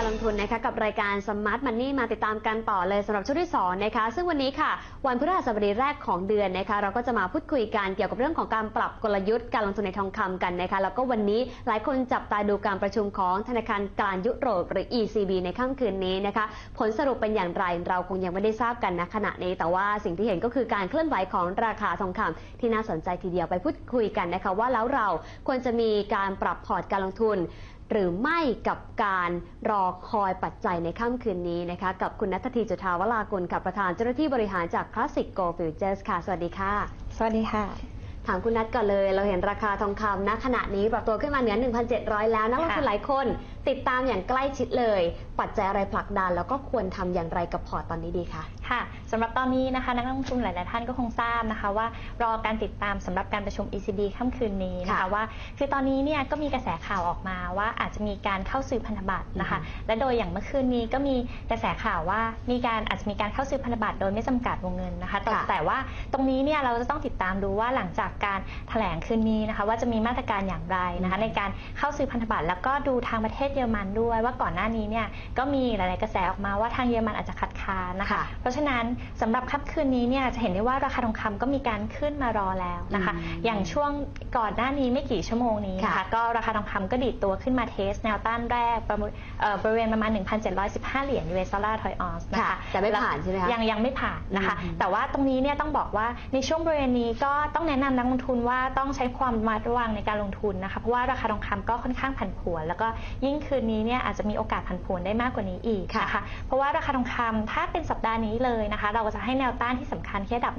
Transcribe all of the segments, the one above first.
การลงทุนนะคะกับรายการ Smart Money มาติดตามกันต่อเลยสำหรับช่วงที่2นะคะซึ่งวันนี้ค่ะวันพฤหัสบดีแรกของเดือนนะคะเราก็จะมาพูดคุยกันเกี่ยวกับเรื่องของการปรับกลยุทธ์การลงทุนในทองคำกันนะคะแล้วก็วันนี้หลายคนจับตาดูการประชุมของธนาคารกลางยุโรปหรือ ECB ในค่ำคืนนี้นะคะผลสรุปเป็นอย่างไรเราคงยังไม่ได้ทราบกันนะขณะนี้ แต่ว่าสิ่งที่เห็นก็คือการเคลื่อนไหวของราคาทองคำที่น่าสนใจทีเดียวไปพูดคุยกันนะคะว่าแล้วเราควรจะมีการปรับพอร์ตการลงทุน หรือไม่กับการรอคอยปัจจัยในค่ำคืนนี้นะคะกับคุณนัทธีจุธาวรากุลค่ะประธานเจ้าหน้าที่บริหารจาก Classic Gold Futures ค่ะ สวัสดีค่ะ สวัสดีค่ะ ถามคุณนัทก่อนเลย เราเห็นราคาทองคำณขณะนี้ปรับตัวขึ้นมาเหนือ 1,700 แล้วนักลงทุนค่ะหลายคนติดตามอย่างใกล้ชิดเลย ปัจจัยอะไรผลักดัน แล้วก็ควรทำอย่างไรกับพอร์ตตอนนี้ดีคะค่ะสำหรับตอนนี้นะคะนักลงทุนหลาย ๆ ท่านก็คงทราบนะคะ ว่ารอการติดตามสำหรับการประชุม ECB ค่ำคืนนี้นะคะค่ะว่า คือตอนนี้เนี่ยก็มีกระแสข่าวออกมาว่าอาจจะมีการเข้าซื้อพันธบัตรนะคะอือฮึและโดยอย่างเมื่อคืนนี้ก็มีกระแสข่าวว่ามีการอาจจะมีการเข้าซื้อพันธบัตรโดยไม่จำกัดวงเงินนะคะแต่ค่ะแต่ว่าตรงนี้เนี่ยเราจะต้องติดตามดูว่าหลังจากการแถลงคืนนี้นะคะ ว่าจะมีมาตรการอย่างไรนะคะ ในการเข้าซื้อพันธบัตรแล้วก็ดูทางประเทศเยอรมันด้วยว่าก่อนหน้านี้เนี่ยก็มีหลาย ๆ กระแสออกมาว่าทางเยอรมันอาจจะคัดค้านนะคะค่ะเพราะฉะนั้นสำหรับค่ำคืนนี้เนี่ยจะเห็นได้ว่าราคาทองคำก็มีการขึ้นมารอแล้วนะคะอืมอย่างช่วงก่อนหน้านี้ไม่กี่ชั่วโมงนี้นะค่ะคะก็ราคาทองคำก็ดีดตัวขึ้นมาเทสแนวต้านแรกประมาณเอ่อบริเวณประมาณ 1,715 เหรียญ US ดอลลาร์ทอยออนซ์นะค่ะคะแต่ไม่ผ่านใช่ไหมคะยังยังไม่ผ่านนะคะอืมแต่ว่าตรงนี้เนี่ยต้องบอกว่าในช่วงบริเวณนี้ก็ต้องแนะนำนักลงทุนว่าต้องใช้ความระมัดระวังในการลงทุนนะคะเพราะว่าราคาทองคำก็ค่อนข้างผันผวน แล้วก็ยิ่งคืนนี้เนี่ยอาจจะมีโอกาสผันผวนได้มากกว่านี้อีกนะคะเพราะว่าราคาทองคำถ้าเป็นสัปดาห์นี้เลยนะคะ เราก็จะให้แนวต้านที่สำคัญที่ระดับ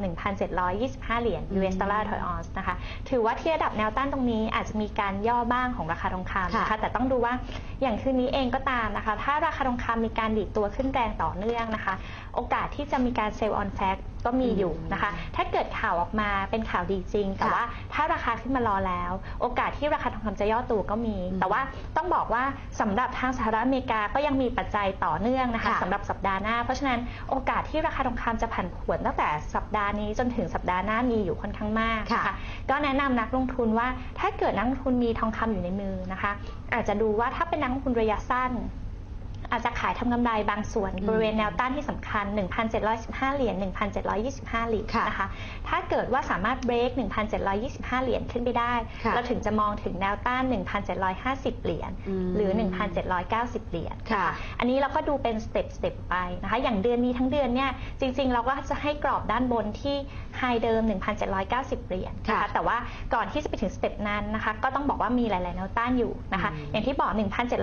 1,725 เหรียญ US ดอลลาร์ทอยออนซ์นะคะ ถือว่าที่ระดับแนวต้านตรงนี้อาจจะมีการย่อบ้างของราคาทองคำนะคะค่ะแต่ต้องดูว่าอย่างคืนนี้เองก็ตามนะคะ ถ้าราคาทองคำมีการดีดตัวขึ้นแรงต่อเนื่องนะคะ โอกาสที่จะมีการเซลล์ออนแฟกก็มีอยู่นะคะ ถ้าเกิดข่าวออกมาเป็นข่าวดีจริง แต่ค่ะว่าถ้าราคาขึ้นมารอแล้ว โอกาสที่ราคาทองคำจะย่อตัวก็มีอืมแต่ว่าต้องบอกว่าสำหรับทางสหรัฐอเมริกาก็ยังมีปัจจัยต่อเนื่องนะคะค่ะสำหรับสัปดาห์หน้า เพราะฉะนั้นโอกาสที่ราคาทองคำจะผันผวนตั้งแต่สัปดาห์นี้จนถึงสัปดาห์หน้ามีอยู่ค่อนข้างมากนะคะค่ะก็แนะนำนักลงทุนว่าถ้าเกิดนักลงทุนมีทองคำอยู่ในมือนะคะ อาจจะดูว่าถ้าเป็นนักลงทุนระยะสั้น อาจจะขายทำกำไรบางส่วนอืมบริเวณแนวต้านที่สำคัญ 1,715 เหรียญ 1,725 เหรียญค่ะนะคะ ถ้าเกิดว่าสามารถเบรก1,725 เหรียญขึ้นไปได้ค่ะเราถึงจะมองถึงแนวต้าน 1,750 เหรียญอืมหรือ 1,790 เหรียญค่ะนอันนี้เราก็ดูเป็นสเต็ปสเต็ปไปนะคะ อย่างเดือนนี้ทั้งเดือนเนี่ย จริง ๆ เราก็จะให้กรอบด้านบนที่ไฮเดิม 1,790 เหรียญนะคะค่ะแต่ว่าก่อนที่จะไปถึงสเต็ปนั้นนะคะ ก็ต้องบอกว่ามีหลาย ๆ แนวต้านอยู่นะคะอืมอย่างที่บอก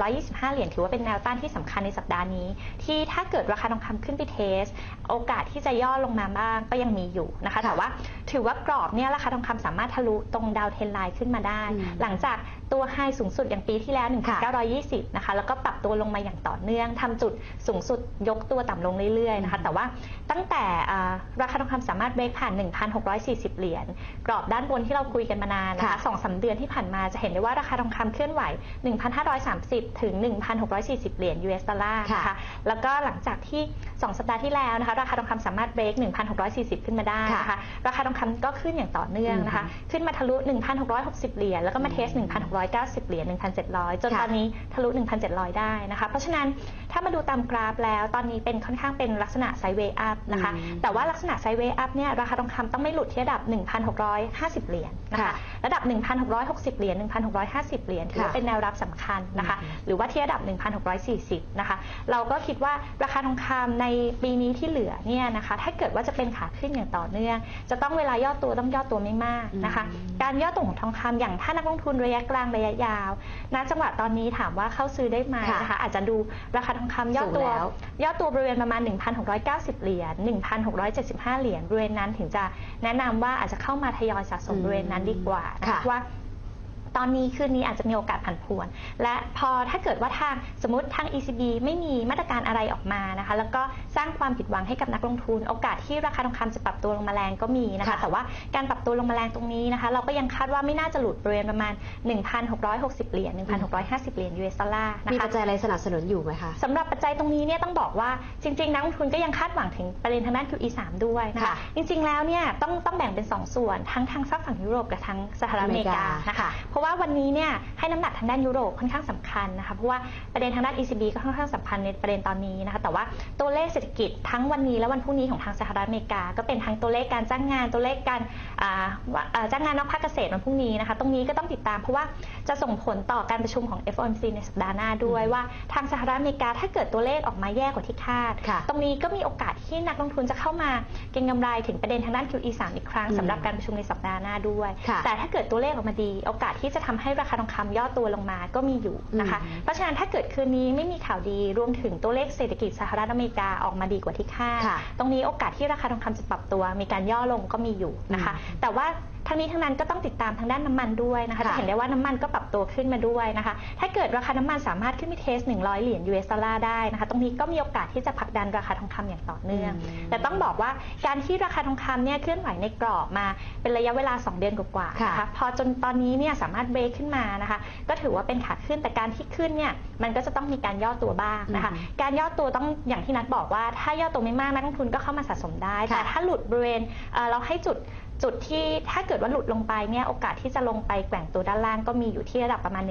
1,725 เหรียญถือว่าเป็นแนวต้านที่สำคัญในสัปดาห์นี้ ที่ถ้าเกิดราคาทองคำขึ้นไปเทส โอกาสที่จะย่อลงมาบ้างก็ยังมีอยู่นะคะค่ะแต่ว่าถือว่ากรอบเนี่ยราคาทองคำสามารถทะลุตรงดาวเทนไลน์ขึ้นมาได้อืมหลังจาก ตัวไฮสูงสุดอย่างปีที่แล้วค่ะ1,920 นะคะ แล้วก็ปรับตัวลงมาอย่างต่อเนื่องทำจุดสูงสุดยกตัวต่ำลงเรื่อยๆนะคะ แต่ว่าตั้งแต่อ่าราคาทองคำสามารถเบรกผ่าน 1,640 เหรียญ กรอบด้านบนที่เราคุยกันมานานนะคะค่ะสองสามเดือนที่ผ่านมาจะเห็นได้ว่าราคาทองคำเคลื่อนไหว 1,530 ถึง 1,640 เหรียญ US ดอลลาร์นะคะค่ะแล้วก็หลังจากที่ 2 สัปดาห์ที่แล้วนะคะ ราคาทองคำสามารถเบรก1,640 ขึ้นมาได้นะคะ ราคาทองคำก็ขึ้นอย่างต่อเนื่องนะคะ ขึ้นมาทะลุ 1,660 เหรียญ แล้วก็มาเทส1,690 เหรียญ 1,700 จนค่ะตอนนี้ทะลุ 1,700 ได้นะคะ เพราะฉะนั้นถ้ามาดูตามกราฟแล้วตอนนี้เป็นค่อนข้างเป็นลักษณะไซด์เวย์อัพนะคะอืมแต่ว่าลักษณะไซด์เวย์อัพเนี่ยราคาทองคำต้องไม่หลุดที่ระดับ 1,650 เหรียญนะคะค่ะระดับ 1,660 เหรียญ 1,650 เหรียญถือว่าค่ะเป็นแนวรับสำคัญนะคะอืมหรือว่าที่ระดับ 1,640 นะคะ เราก็คิดว่าราคาทองคำในปีนี้ที่เหลือเนี่ยนะคะ ถ้าเกิดว่าจะเป็นขาขึ้นอย่างต่อเนื่อง จะต้องเวลาย่อตัวต้องย่อตัวไม่มากนะคะอืมการย่อตัวของทองคำอย่างถ้านักลงทุนระยะกลางระยะยาวณจังหวะตอนนี้ถามว่าเข้าซื้อได้ไหมค่ะนะคะอาจจะดูราคาทองคำย่อสูงตัว แล้ว ย่อตัวบริเวณประมาณ 1,690 เหรียญ 1,675 เหรียญบริเวณนั้นถึงจะแนะนำว่าอาจจะเข้ามาทยอยสะสมอืมบริเวณนั้นดีกว่านะค่ะคะเพราะว่า ตอนนี้คืนนี้อาจจะมีโอกาสผันผวน และพอถ้าเกิดว่าทางสมมติทาง ECB ไม่มีมาตรการอะไรออกมานะคะ แล้วก็สร้างความผิดหวังให้กับนักลงทุน โอกาสที่ราคาทองคำจะปรับตัวลงมาแรงก็มีนะคะค่ะแต่ว่าการปรับตัวลงมาแรงตรงนี้นะคะ เราก็ยังคาดว่าไม่น่าจะหลุดบริเวณประมาณ 1,660 เหรียญ 1,650 เหรียญ US ดอลลาร์นะมีคะปัจจัยอะไรสนับสนุนอยู่ไหมคะสำหรับปัจจัยตรงนี้เนี่ยต้องบอกว่าจริงๆนักลงทุนก็ยังคาดหวังถึงประเด็นทางด้าน QE 3ด้วยนะคะค่ะจริงๆแล้วเนี่ยต้องต้องแบ่งเป็น 2 ส่วนทั้งทางฝั่งยุโรปกับทางสหรัฐอเมริกาอเมริกานะคะค่ะเพราะราะว่าวันนี้เนี่ยให้น้ำหนักทางด้านยุโรปค่อนข้างสำคัญนะคะเพราะว่าประเด็นทางด้าน ECB ก็ค่อนข้างสำคัญในประเด็นตอนนี้นะคะแต่ว่าตัวเลขเศรษฐกิจทั้งวันนี้และวันพรุ่งนี้ของทางสหรัฐอเมริกา ก็เป็นทั้งตัวเลขการจ้างงานตัวเลขการอ่าว่าอ่าจ้างงานนอกภาคเกษตรวันพรุ่งนี้นะคะตรงนี้ก็ต้องติดตามเพราะว่าจะส่งผลต่อการประชุมของ FOMC ในสัปดาห์หน้าด้วยว่าทางสหรัฐอเมริกาถ้าเกิดตัวเลขออกมาแย่กว่าที่คาดค่ะตรงนี้ก็มีโอกาสที่นักลงทุนจะเข้ามาเก็งกำไรถึงประเด็นทางด้าน QE 3อีกครั้งอืมสำหรับการประชุมในสัปดาห์หน้าด้วยค่ะแต่ถ้าเกิดตัวเลขออกมาดีโอกาสที่จะทำให้ราคาทองคำย่อตัวลงมาก็มีอยู่นะคะอืมเพราะฉะนั้นถ้าเกิดคืนนี้ไม่มีข่าวดีรวมถึงตัวเลขเศรษฐกิจสหรัฐอเมริกาออกมาดีกว่าที่คาดค่ะตรงนี้โอกาสที่ราคาทองคำจะปรับตัว มีการย่อลงก็มีอยู่นะคะอืมแต่ว่า ทั้งนี้ทั้งนั้นก็ต้องติดตามทางด้านน้ำมันด้วยนะคะค่ะจะเห็นได้ว่าน้ำมันก็ปรับตัวขึ้นมาด้วยนะคะ ถ้าเกิดราคาน้ำมันสามารถขึ้นไปเทส 100 เหรียญ US ดอลลาร์ได้นะคะ ตรงนี้ก็มีโอกาสที่จะผลักดันราคาทองคำอย่างต่อเนื่องอืมแต่ต้องบอกว่าการที่ราคาทองคำเนี่ยเคลื่อนไหวในกรอบมาเป็นระยะเวลา 2 เดือนกว่าๆค่ะนะคะ พอจนตอนนี้เนี่ยสามารถเบรกขึ้นมานะคะ ก็ถือว่าเป็นขาขึ้นแต่การที่ขึ้นเนี่ยมันก็จะต้องมีการย่อตัวบ้างนะคะอืมการย่อตัวต้องอย่างที่นัดบอกว่าถ้าย่อตัวไม่มากนักลงทุนก็เข้ามาสะสมได้ค่ะแต่ถ้าหลุดบริเวณเอ่อเราให้จุด จุดที่ถ้าเกิดว่าหลุดลงไปเนี่ยโอกาสที่จะลงไปแกว่งตัวด้านล่างก็มีอยู่ที่ระดับประมาณ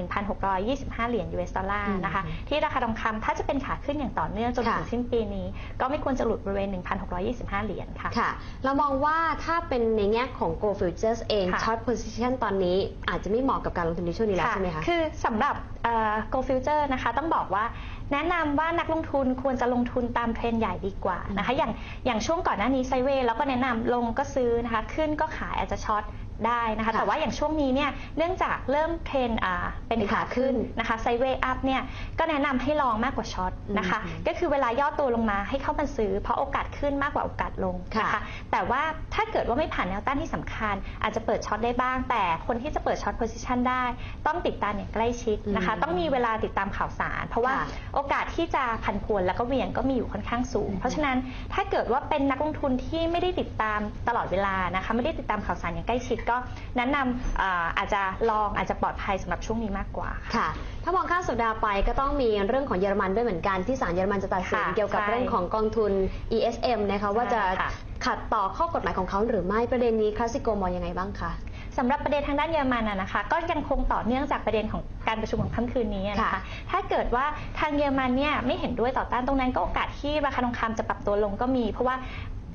1,625 เหรียญ US ดอลลาร์นะคะอืมที่ราคาทองคำถ้าจะเป็นขาขึ้นอย่างต่อเนื่องจนถึงค่ะสิ้นปีนี้ ก็ไม่ควรจะหลุดบริเวณ 1,625 เหรียญค่ะค่ะ เรามองว่าถ้าเป็นในแง่ของ Go Futures เองค่ะช็อต position ตอนนี้อาจจะไม่เหมาะกับการลงทุนในช่วงนี้แล้วใช่ไหมคะคือสำหรับเอ่อ Go Future นะคะต้องบอกว่า แนะนำว่านักลงทุนควรจะลงทุนตามเทรนด์ใหญ่ดีกว่านะคะ อย่างอย่างช่วงก่อนหน้านี้ไซเวย์แล้วก็แนะนำลงก็ซื้อนะคะ ขึ้นก็ขายอาจจะช็อต ได้นะคะค่ะแต่ว่าอย่างช่วงนี้เนี่ยเนื่องจากเริ่มเทรนอ่าเป็นเป็นขาขาขึ้ขึ้นนนะคะไซเวย์อัพเนี่ยก็แนะนำให้ลองมากกว่าช็อตนะคะอืมก็คือเวลาย่อตัวลงมาให้เข้ามาซื้อ เพราะโอกาสขึ้นมากกว่าโอกาสลงนะค่ะคะแต่ว่าถ้าเกิดว่าไม่ผ่านแนวต้านที่สำคัญ อาจจะเปิดช็อตได้บ้าง แต่คนที่จะเปิดช็อตโพซิชันได้ ต้องติดตามอย่างใกล้ชิดนะคะอืมต้องมีเวลาติดตามข่าวสาร เพราะว่าค่ะโอกาสที่จะผันผวนแล้วก็เหวี่ยงก็มีอยู่ค่อนข้างสูง เพราะฉะนั้นถ้าเกิดว่าเป็นนักลงทุนที่ไม่ได้ติดตามตลอดเวลานะคะ ไม่ได้ติดตามข่าวสารอย่างใกล้ชิดก็แนะนำอ่าอาจจะลองอาจจะปลอดภัยสำหรับช่วงนี้มากกว่าค่ะค่ะ ถ้ามองข้ามสัปดาห์ไปก็ต้องมีเรื่องของเยอรมันด้วยเหมือนกันที่ศาลเยอรมันจะตัดสินค่ะเกี่ยวกับใช่เรื่องของกองทุน ESM นะคะว่าจะใช่ค่ะ ขัดต่อข้อกฎหมายของเขาหรือไม่ประเด็นนี้คลาสสิโกมองยังไงบ้างคะ สำหรับประเด็นทางด้านเยอรมันนะนะคะ ก็ยังคงต่อเนื่องจากประเด็นของการประชุมของค่ำคืนนี้นะคะค่ะถ้าเกิดว่าทางเยอรมันเนี่ยไม่เห็นด้วยต่อต้านตรงนั้นก็โอกาสที่ราคาทองคำจะปรับตัวลงก็มี เพราะว่า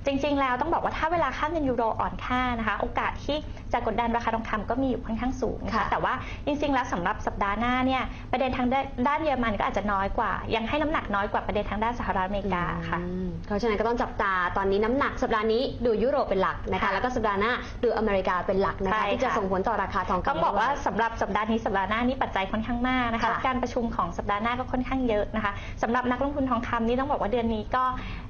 จริง ๆ แล้วต้องบอกว่าถ้าเวลาค่าเงินยูโรอ่อนค่านะคะ โอกาสที่จะกดดันราคาทองคำก็มีอยู่ค่อนข้างสูงนะคะค่ะแต่ว่าจริง ๆ แล้วสำหรับสัปดาห์หน้าเนี่ยประเด็นทางด้านเยอรมันก็อาจจะน้อยกว่า ยังให้น้ำหนักน้อยกว่าประเด็นทางด้านสหรัฐอเมริกาค่ะอืมเพราะฉะนั้นก็ต้องจับตาตอนนี้น้ำหนักสัปดาห์นี้ดูยุโรปเป็นหลักนะคะค่ะแล้วก็สัปดาห์หน้าดูอเมริกาเป็นหลักนะใช่คะค่ะที่จะส่งผลต่อราคาทองคำต้องบอกว่าด้วยสำหรับสัปดาห์นี้สัปดาห์หน้านี่ปัจจัยค่อนข้างมากนะคะค่ะการประชุมของสัปดาห์หน้าก็ค่อนข้างเยอะนะคะสำหรับนักลงทุนทองคำนี่ต้องบอกว่าเดือนนี้ก็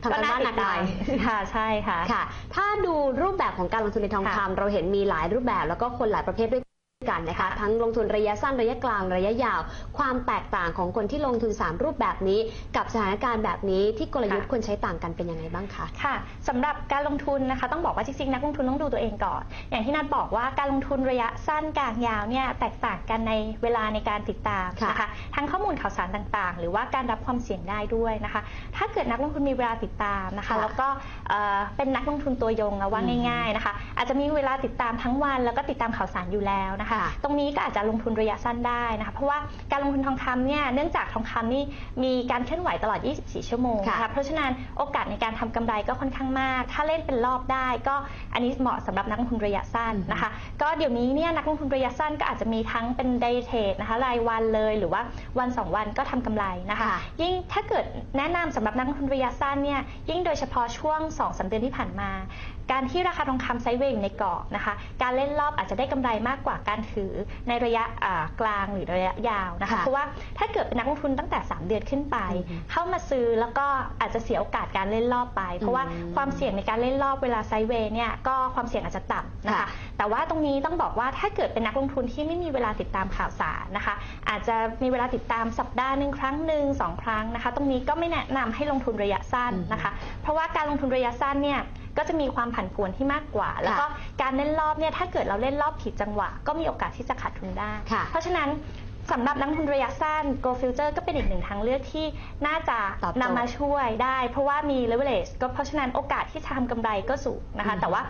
ทำการบ้านหนักหน่อยค่ะใช่ค่ะ ค่ะ ถ้าดูรูปแบบของการลงทุนในทองคำค่ะเราเห็นมีหลายรูปแบบแล้วก็คนหลายประเภทด้วย กันนะคะทั้งลงทุนระยะสั้นระยะกลางระยะยาว ความแตกต่างของคนที่ลงทุน 3 รูปแบบนี้ กับสถานการณ์แบบนี้ที่กลยุทธ์ค่ะควรใช้ต่างกันเป็นยังไงบ้างคะค่ะสำหรับการลงทุนนะคะ ต้องบอกว่าจริงๆนักลงทุนต้องดูตัวเองก่อน อย่างที่นัดบอกว่าการลงทุนระยะสั้นกลางยาวเนี่ยแตกต่างกันในเวลาในการติดตามค่ะนะคะทั้งข้อมูลข่าวสารต่างๆ หรือว่าการรับความเสี่ยงได้ด้วยนะคะ ถ้าเกิดนักลงทุนมีเวลาติดตามนะคะค่ะแล้วก็เอ่อเป็นนักลงทุนตัวยงอะว่าอืมง่าย ๆนะคะ อาจจะมีเวลาติดตามทั้งวัน แล้วก็ติดตามข่าวสารอยู่แล้วนะคะค่ะตรงนี้ก็อาจจะลงทุนระยะสั้นได้นะคะเพราะว่าการลงทุนทองคำเนี่ยเนื่องจากทองคำนี่มีการเคลื่อนไหวตลอด 24 ชั่วโมงค่ะนะคะเพราะฉะนั้นโอกาสในการทำกำไรก็ค่อนข้างมาก ถ้าเล่นเป็นรอบได้ก็อันนี้เหมาะสำหรับนักลงทุนระยะสั้นนะคะ ก็เดี๋ยวนี้เนี่ยนักลงทุนระยะสั้นก็อาจจะมีทั้งเป็น day trade นะคะรายวันเลยหรือว่าวัน 2 วันก็ทำกำไรนะคะค่ะยิ่งถ้าเกิดแนะนำสำหรับนักลงทุนระยะสั้นเนี่ยยิ่งโดยเฉพาะช่วง2 3เดือนที่ผ่านมา การที่ราคาทองคำไซด์เวย์อยู่ในกรอบนะคะ การเล่นรอบอาจจะได้กำไรมากกว่าการถือในระยะอ่ากลางหรือระยะยาวนะคะค่ะเพราะว่าถ้าเกิดเป็นนักลงทุนตั้งแต่ 3 เดือนขึ้นไปอือฮึเข้ามาซื้อแล้วก็อาจจะเสียโอกาสการเล่นรอบไป เพราะว่าอืมความเสี่ยงในการเล่นรอบเวลาไซด์เวย์เนี่ยก็ความเสี่ยงอาจจะต่ำนะคะค่ะแต่ว่าตรงนี้ต้องบอกว่าถ้าเกิดเป็นนักลงทุนที่ไม่มีเวลาติดตามข่าวสารนะคะ อาจจะมีเวลาติดตามสัปดาห์หนึ่งครั้งหนึ่งสองครั้งนะคะ ตรงนี้ก็ไม่แนะนำให้ลงทุนระยะสั้นนะคะ เพราะว่าการลงทุนระยะสั้นเนี่ย ก็จะมีความผันผวนที่มากกว่า แล้วก็การเล่นรอบเนี่ยถ้าเกิดเราเล่นรอบผิดจังหวะ ก็มีโอกาสที่จะขาดทุนได้ค่ะเพราะฉะนั้นสำหรับนักลงทุนระยะสั้น Go Future ก็เป็นอีกหนึ่งทางเลือกที่น่าจะตอบโจทย์นำมาช่วยได้ เพราะว่ามี leverage ก็เพราะฉะนั้นโอกาสที่จะทำกำไรก็สูงนะคะอืมแต่ว่า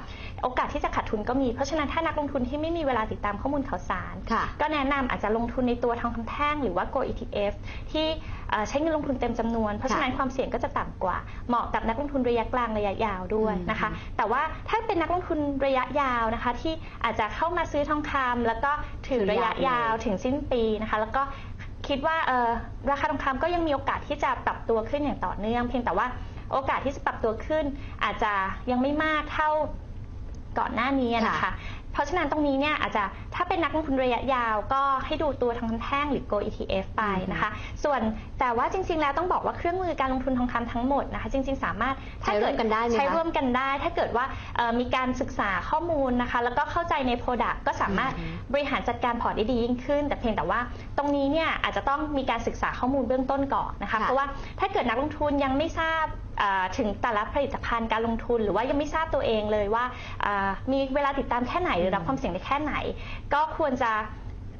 โอกาสที่จะขาดทุนก็มี เพราะฉะนั้นถ้านักลงทุนที่ไม่มีเวลาติดตามข้อมูลข่าวสารค่ะก็แนะนำอาจจะลงทุนในตัวทองคำแท่งหรือว่า Go ETF ที่เอ่อ ใช้เงินลงทุนเต็มจำนวน เพราะฉะนั้นความเสี่ยงก็จะต่ำกว่า เหมาะกับนักลงทุนระยะกลางระยะยาวด้วยนะคะอืมแต่ว่าถ้าเป็นนักลงทุนระยะยาวนะคะ ที่อาจจะเข้ามาซื้อทองคำแล้วก็ถือระยะยาวถึงสิ้นปีนะคะ แล้วก็คิดว่าเอ่อราคาทองคำก็ยังมีโอกาสที่จะปรับตัวขึ้นอย่างต่อเนื่อง เพียงแต่ว่าโอกาสที่จะปรับตัวขึ้น อาจจะยังไม่มากเท่าก่อนหน้านี้นะคะค่ะ เพราะฉะนั้นตรงนี้เนี่ยอาจจะถ้าเป็นนักลงทุนระยะยาวก็ให้ดูตัวทองคำแท่งหรือ Go ETF ไปนะคะ ส่วนแต่ว่าจริง ๆ แล้วต้องบอกว่าเครื่องมือการลงทุนทองคำทั้งหมดนะคะ จริง ๆ สามารถใช้ร่วมกันได้ไหมคะใช้ร่วมกันได้ ถ้าเกิดว่าเอ่อมีการศึกษาข้อมูลนะคะ แล้วก็เข้าใจใน Product ก็สามารถอืมบริหารจัดการพอร์ตได้ดียิ่งขึ้น แต่เพียงแต่ว่าตรงนี้เนี่ยอาจจะต้องมีการศึกษาข้อมูลเบื้องต้นก่อนนะคะค่ะเพราะว่าถ้าเกิดนักลงทุนยังไม่ทราบอ่าถึงแต่ละผลิตภัณฑ์การลงทุน หรือว่ายังไม่ทราบตัวเองเลยว่าอ่ามีเวลาติดตามแค่ไหนหรือรับความเสี่ยงได้แค่ไหน ก็ควรจะ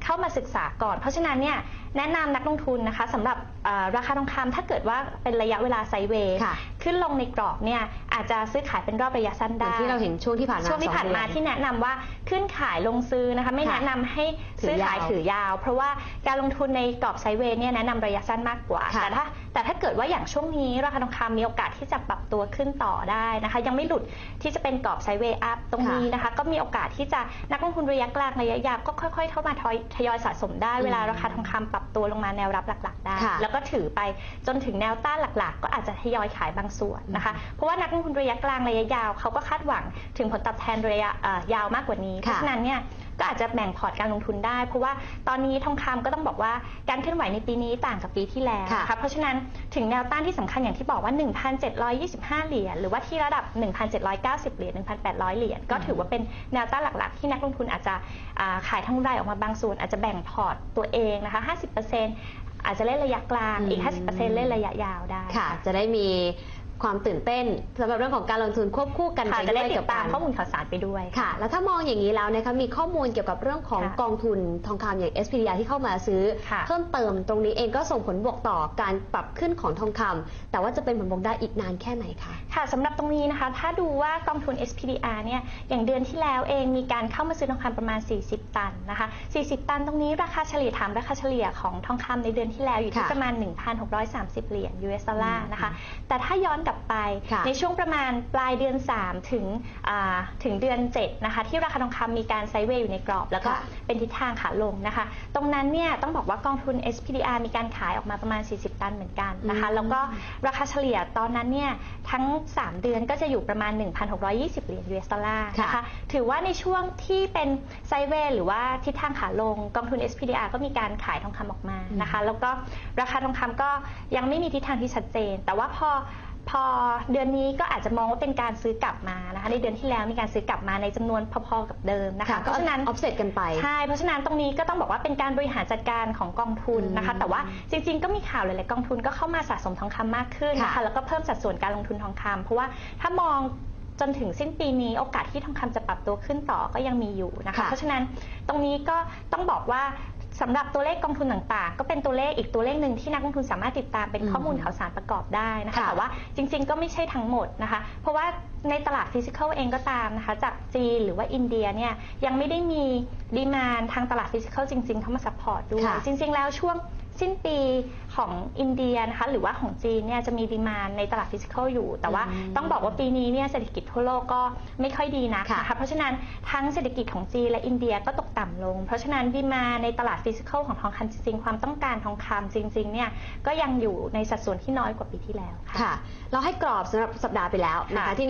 เข้ามาศึกษาก่อน เพราะฉะนั้นเนี่ยแนะนำนักลงทุนนะคะสำหรับอ่า ราคาทองคำถ้าเกิดว่าเป็นระยะเวลาไซด์เวย์ค่ะ ขึ้นลงในกรอบเนี่ยอาจจะซื้อขายเป็นรอบระยะสั้นเหมือได้นที่เราเห็นช่วงที่ผ่านมาช่วงที่ผ่านมาสองเดือ ที่แนะนำว่าขึ้นขายลงซื้อนะคะไม่ค่ะแนะนำให้ซื้อขายถือยาวถือยาว เพราะว่าการลงทุนในกรอบไซด์เวย์เนี่ยแนะนำระยะสั้นมากกว่า ค่ะแต่ถ้าแต่ถ้าเกิดว่าอย่างช่วงนี้ราคาทองคำมีโอกาสที่จะปรับตัวขึ้นต่อได้นะคะ ยังไม่หลุดที่จะเป็นกรอบไซด์เวย์อัพตรงนี้นะคะ ก็มีโอกาสที่จะนักลงทุนระยะกลางระยะยาวก็ค่อย ๆ เข้ามาทอยทยอยสะสมได้อืมเวลาราคาทองคำปรับตัวลงมาแนวรับหลัก ๆ ได้ ค่ะ แล้วก็ถือไปจนถึงแนวต้านหลัก ๆ ก็อาจจะทยอยขายบางส่วนนะคะ เพราะว่านักลงทุนระยะกลางระยะยาวเขาก็คาดหวังถึงผลตอบแทนระยะเอ่อยาวมากกว่านี้ เพราะฉะนั้นเนี่ยก็อาจจะแบ่งพอร์ตการลงทุนได้ เพราะว่าตอนนี้ทองคำก็ต้องบอกว่าการเคลื่อนไหวในปีนี้ต่างกับปีที่แล้วค่ะนะคะเพราะฉะนั้นถึงแนวต้านที่สำคัญอย่างที่บอกว่า 1,725 เหรียญหรือว่าที่ระดับ 1,790 เหรียญ1,800 เหรียญก็ถือว่าเป็นแนวต้านหลักๆ ที่นักลงทุนอาจจะอ่าขายทั้งรายออกมาบางส่วน อาจจะแบ่งพอร์ตตัวเองนะคะ 50%อาจจะเล่นระยะกลางอีก 50%เล่นระยะยาวได้ค่ะ จะได้มี ความตื่นเต้นสำหรับเรื่องของการลงทุนควบคู่กันค่ะไปจะด้ได้วยติกัดบตามการข้อมูลข่าวสารไปด้วย ค่ะ แล้วถ้ามองอย่างนี้แล้วนะคะมีข้อมูลเกี่ยวกับเรื่องของค่ะกองทุนทองคำอย่าง SPDR ที่เข้ามาซื้อ ค่ะ เพิ่มเติมตรงนี้เองก็ส่งผลบวกต่อการปรับขึ้นของทองคำแต่ว่าจะเป็นผลบวกได้อีกนานแค่ไหนคะ ค่ะสำหรับตรงนี้นะคะ ถ้าดูว่ากองทุน SPDR เนี่ย อย่างเดือนที่แล้วเองมีการเข้ามาซื้อทองคำประมาณ 40 ตันนะคะ 40 ตันตรงนี้ราคาเฉลี่ยถามราคาเฉลี่ยของทองคำในเดือนที่แล้วอยู่ที่ค่ะประมาณ 1,630 เหรียญ US ดอลลาร์นะคะ แต่ถ้าย้อนกลับไป ค่ะในช่วงประมาณปลายเดือน 3 ถึงอ่าถึงเดือน 7 นะคะ ที่ราคาทองคำมีการไซด์เวย์อยู่ในกรอบ แล้วก็ค่ะ เป็นทิศทางขาลงนะคะ ตรงนั้นเนี่ยต้องบอกว่ากองทุน SPDR มีการขายออกมาประมาณ 40 ตันเหมือนกันนะคะ อืม แล้วก็ราคาเฉลี่ยตอนนั้นเนี่ยทั้ง 3 เดือนก็จะอยู่ประมาณ 1,620 เหรียญ US ดอลลาร์นะคะค่ะถือว่าในช่วงที่เป็นไซด์เวย์หรือว่าทิศทางขาลงกองทุน SPDR ก็มีการขายทองคำออกมานะคะ แล้วก็ราคาทองคำก็ยังไม่มีทิศทางที่ชัดเจน แต่ว่าพอ พอเดือนนี้ก็อาจจะมองว่าเป็นการซื้อกลับมานะคะในเดือนที่แล้วมีการซื้อกลับมาในจำนวนพอๆกับเดิมนะคะเพก็ราะฉะนั้นออฟเซตกันไป ใช่ เพราะฉะนั้นตรงนี้ก็ต้องบอกว่าเป็นการบริหารจัดการของกองทุนนะคะอืมแต่ว่าจริง ๆ ก็มีข่าวหลายๆกองทุนก็เข้ามาสะสมทองคำมากขึ้นนะคะค่ะแล้วก็เพิ่มสัดส่วนการลงทุนทองคำเพราะว่าถ้ามองจนถึงสิ้นปีนี้โอกาสที่ทองคำจะปรับตัวขึ้นต่อก็ยังมีอยู่นะคะค่ะเพราะฉะนั้นตรงนี้ก็ต้องบอกว่า สำหรับตัวเลขกองทุนต่างๆ ก็เป็นตัวเลขอีกตัวเลขหนึ่งที่นักลงทุนสามารถติดตามเป็นอืมข้อมูลข่าวสารประกอบได้นะคะค่ะแต่ว่าจริงๆก็ไม่ใช่ทั้งหมดนะคะ เพราะว่าในตลาดฟิสิกอลเองก็ตามนะคะ จากจีนหรือว่าอินเดียเนี่ยยังไม่ได้มีดีมานทางตลาดฟิสิกอลจริงๆเข้ามาซัพพอร์ตด้วยค่ะจริง ๆ แล้วช่วง สิ้นปีของอินเดียนะคะหรือว่าของจีนเนี่ยจะมีดีมานในตลาดฟิสิกอลอยู่ แต่ว่าอืมต้องบอกว่าปีนี้เนี่ยเศรษฐกิจทั่วโลกก็ไม่ค่อยดีนักค่ะนะคะเพราะฉะนั้นทั้งเศรษฐกิจของจีนและอินเดียก็ตกต่ำลง เพราะฉะนั้นดีมานในตลาดฟิสิกอลของทองคำจริงๆ ความต้องการทองคำจริงๆเนี่ยก็ยังอยู่ในสัดส่วนที่น้อยกว่าปีที่แล้วค่ะค่ะเราให้กรอบสำหรับสัปดาห์ไปแล้วนะคะค่ะที่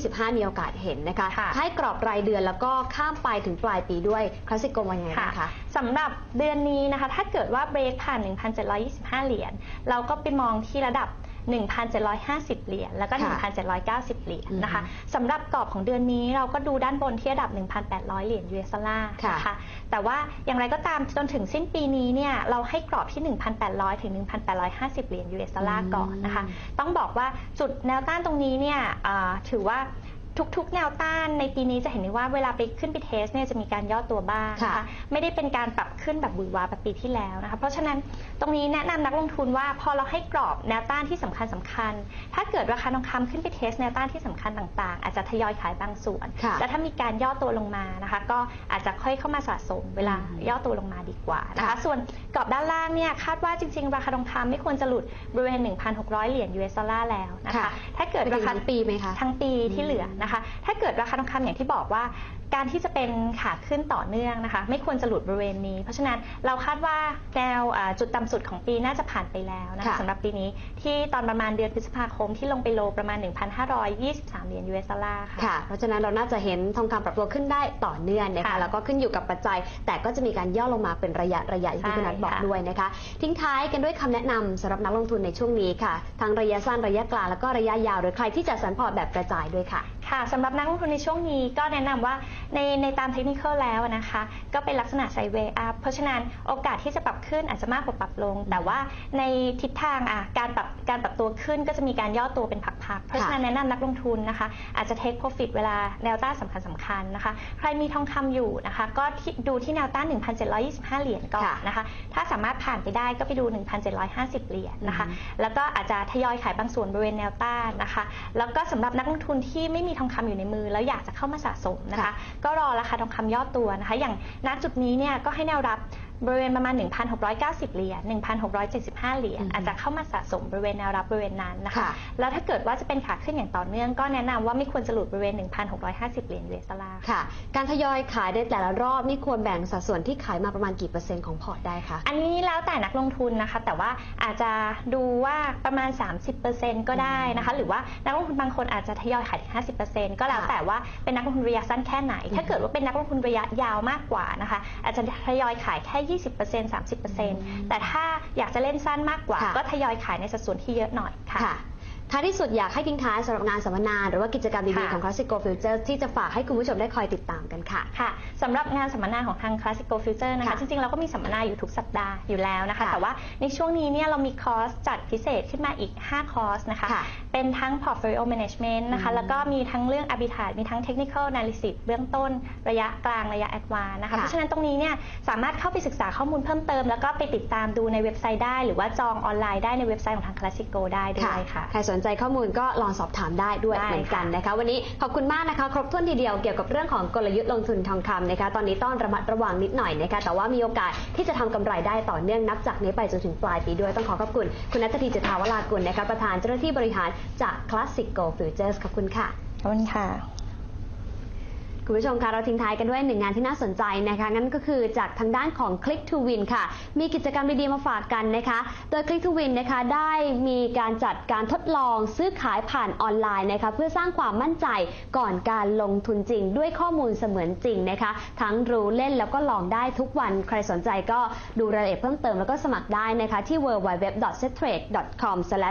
1,725 มีโอกาสเห็นนะคะค่ะให้กรอบรายเดือนแล้วก็ข้ามไปถึงปลายปีด้วยคลาสสิกโกวันยังไงบ้างคะสำหรับเดือนนี้นะคะถ้าเกิดว่าเบรกผ่าน 1,725 เหรียญเราก็ไปมองที่ระดับ 1,750 เหรียญแล้วก็ ค่ะ1,790 เหรียญนะคะอืมสำหรับกรอบของเดือนนี้เราก็ดูด้านบนที่ระดับ 1,800 เหรียญ US ดอลลาร์ค่ะนะคะแต่ว่าอย่างไรก็ตามจนถึงสิ้นปีนี้เนี่ยเราให้กรอบที่ 1,800 ถึง 1,850 เหรียญ US ดอลลาร์ก่อนนะคะต้องบอกว่าจุดแนวต้านตรงนี้เนี่ยอ่าถือว่า ทุกๆ แนวต้านในปีนี้จะเห็นได้ว่าเวลาไปขึ้นไปเทสเนี่ยจะมีการย่อตัวบ้างนะค่ะคะไม่ได้เป็นการปรับขึ้นแบบหวือหวาแบบปีที่แล้วนะคะเพราะฉะนั้นตรงนี้แนะนำนักลงทุนว่าพอเราให้กรอบแนวต้านที่สำคัญสคัญๆถ้าเกิดราคาทองคำขึ้นไปเทสแนวต้านที่สำคัญต่างๆ อาจจะทยอยขายบางส่วนค่ะแล้วถ้ามีการย่อตัวลงมานะคะ ก็อาจจะค่อยเข้ามาสะสม เวลาอืมย่อตัวลงมาดีกว่านะคะค่ะส่วนกรอบด้านล่างเนี่ยคาดว่าจริงๆ ราคาทองคำไม่ควรจะหลุดบริเวณ 1,600 เหรียญ US ดอลลาร์แล้วนะคะถ้าเกิดไปถึรางคาทั้งปีไหมคะทั้งปีที่เหลือนะคะ ถ้าเกิดราคาทองคำอย่างที่บอกว่า การที่จะเป็นขาขึ้นต่อเนื่องนะคะ ไม่ควรจะหลุดบริเวณนี้ เพราะฉะนั้นเราคาดว่าแนวอ่าจุดต่ำสุดของปีน่าจะผ่านไปแล้วนะคะค่ะสำหรับปีนี้ที่ตอนประมาณเดือนพฤษภาคมที่ลงไปโลประมาณ 1,523 เหรียญ US ดอลลาร์ค่ะค่ะเพราะฉะนั้นเราน่าจะเห็นทองคำปรับตัวขึ้นได้ต่อเนื่องนะคะค่ะแล้วก็ขึ้นอยู่กับปัจจัย แต่ก็จะมีการย่อลงมาเป็นระยะระยะอย่างที่คุณนัทบอกใช่ค่ะด้วยนะคะ ทิ้งท้ายกันด้วยคำแนะนำสำหรับนักลงทุนในช่วงนี้ค่ะทั้งระยะสั้นระยะกลางแล้วก็ระยะยาวหรือใครที่จะสันพอร์ตแบบกระจายด้วยค่ะ ค่ะสำหรับนักลงทุนในช่วงนี้ก็แนะนำว่าในในตามเทคนิคแล้วนะคะ ก็เป็นลักษณะไซเวย์อัพเพราะฉะนั้นโอกาสที่จะปรับขึ้นอาจจะมากกว่าปรับลง แต่ว่าในทิศทางอะการปรับการปรับตัวขึ้นก็จะมีการย่อตัวเป็นพักๆ เพราะฉะนั้นแนะนำนักลงทุนนะคะ อาจจะ take profit เวลาแนวต้านสำคัญสำคัญๆนะคะ ใครมีทองคำอยู่นะคะ ก็ที่ดูที่แนวต้าน 1,725 เหรียญก่อนค่ะนะคะ ถ้าสามารถผ่านไปได้ก็ไปดู 1,750 เหรียญนะคะอืมแล้วก็อาจจะทยอยขายบางส่วนบริเวณแนวต้านนะคะ แล้วก็สำหรับนักลงทุนที่ไม่มีทองคำอยู่ในมือ แล้วอยากจะเข้ามาสะสมนะคะค่ะก็รอราคาทองคำย่อตัวนะคะ อย่างณจุดนี้เนี่ยก็ให้แนวรับ บริเวณประมาณ 1,690 เหรียญ 1,675 เหรียญอืมอาจจะเข้ามาสะสมบริเวณแนวรับบริเวณนั้นนะคะค่ะแล้วถ้าเกิดว่าจะเป็นขาขึ้นอย่างต่อเนื่องก็แนะนำว่าไม่ควรจะหลุดบริเวณ 1,650 เหรียญ US ดอลลาร์ค่ะ การทยอยขายในแต่ละรอบนี่ควรแบ่งสัดส่วนที่ขายมาประมาณกี่เปอร์เซ็นต์ของพอร์ตได้คะ อันนี้แล้วแต่นักลงทุนนะคะ แต่ว่าอาจจะดูว่าประมาณ 30%ก็ได้นะคะ หรือว่านักลงทุนบางคนอาจจะทยอยขายถึง50%ก็แล้วค่ะแต่ว่าเป็นนักลงทุนระยะสั้นแค่ไหน ถ้าเกิดว่าเป็นนักลงทุนระยะยาวมากกว่านะคะ อาจจะทยอยขายแค่20% 30%แต่ถ้าอยากจะเล่นสั้นมากกว่า ค่ะ ก็ทยอยขายในสัดส่วนที่เยอะหน่อยค่ะ ค่ะ ท้ายที่สุดอยากให้ทิ้งท้ายสำหรับงานสัมมนาหรือว่ากิจกรรมดีๆ ค่ะ ของ Classic Go Future ที่จะฝากให้คุณผู้ชมได้คอยติดตามกันค่ะ ค่ะสำหรับงานสัมมนาของทาง Classical Future นะคะ ค่ะจริงๆ เราก็มีสัมมนาอยู่ทุกสัปดาห์อยู่แล้วนะคะ ค่ะแต่ว่าในช่วงนี้เนี่ยเรามีคอร์สจัดพิเศษขึ้นมาอีก 5 คอร์สนะคะ ค่ะเป็นทั้ง portfolio management นะคะ อืมแล้วก็มีทั้งเรื่อง arbitrage มีทั้ง technical analysis เบื้องต้นระยะกลางระยะ advance นะคะ ค่ะเพราะฉะนั้นตรงนี้เนี่ยสามารถเข้าไปศึกษาข้อมูลเพิ่มเติม แล้วก็ไปติดตามดูในเว็บไซต์ได้ หรือว่าจองออนไลน์ได้ในเว็บไซต์ของทาง Classical ได้ด้วยค่ะ ใครสนใจข้อมูลก็ลองสอบถามได้ด้วยได้เหมือนกันนะคะ วันนี้ขอบคุณมากนะคะ ครบถ้วนทีเดียวเกี่ยวกับเรื่องของกลยุทธ์ลงทุนทองคำนะคะ ตอนนี้ต้องระมัดระวังนิดหน่อยนะคะ แต่ว่ามีโอกาสที่จะทำกำไรได้ต่อเนื่องนับจากนี้ไปจนถึงปลายปีด้วยต้องขอขอบคุณ คุณนัทธีจุฑาวรากุลนะคะประธานเจ้าหน้าที่บริหารจาก Classic Go Futures ขอบคุณค่ะขอบคุณค่ะ คุณผู้ชมคะเราทิ้งท้ายกันด้วยหนึ่งงานที่น่าสนใจนะคะงั้นก็คือจากทางด้านของ Click to Win ค่ะ มีกิจกรรมดีๆมาฝากกันนะคะ โดย Click to Win นะคะได้มีการจัดการทดลองซื้อขายผ่านออนไลน์นะคะเพื่อสร้างความมั่นใจก่อนการลงทุนจริง ด้วยข้อมูลเสมือนจริงนะคะ ทั้งรู้เล่นแล้วก็ลองได้ทุกวันใครสนใจก็ดูรายละเอียดเพิ่มเติมแล้วก็สมัครได้นะคะที่ www.settrade.com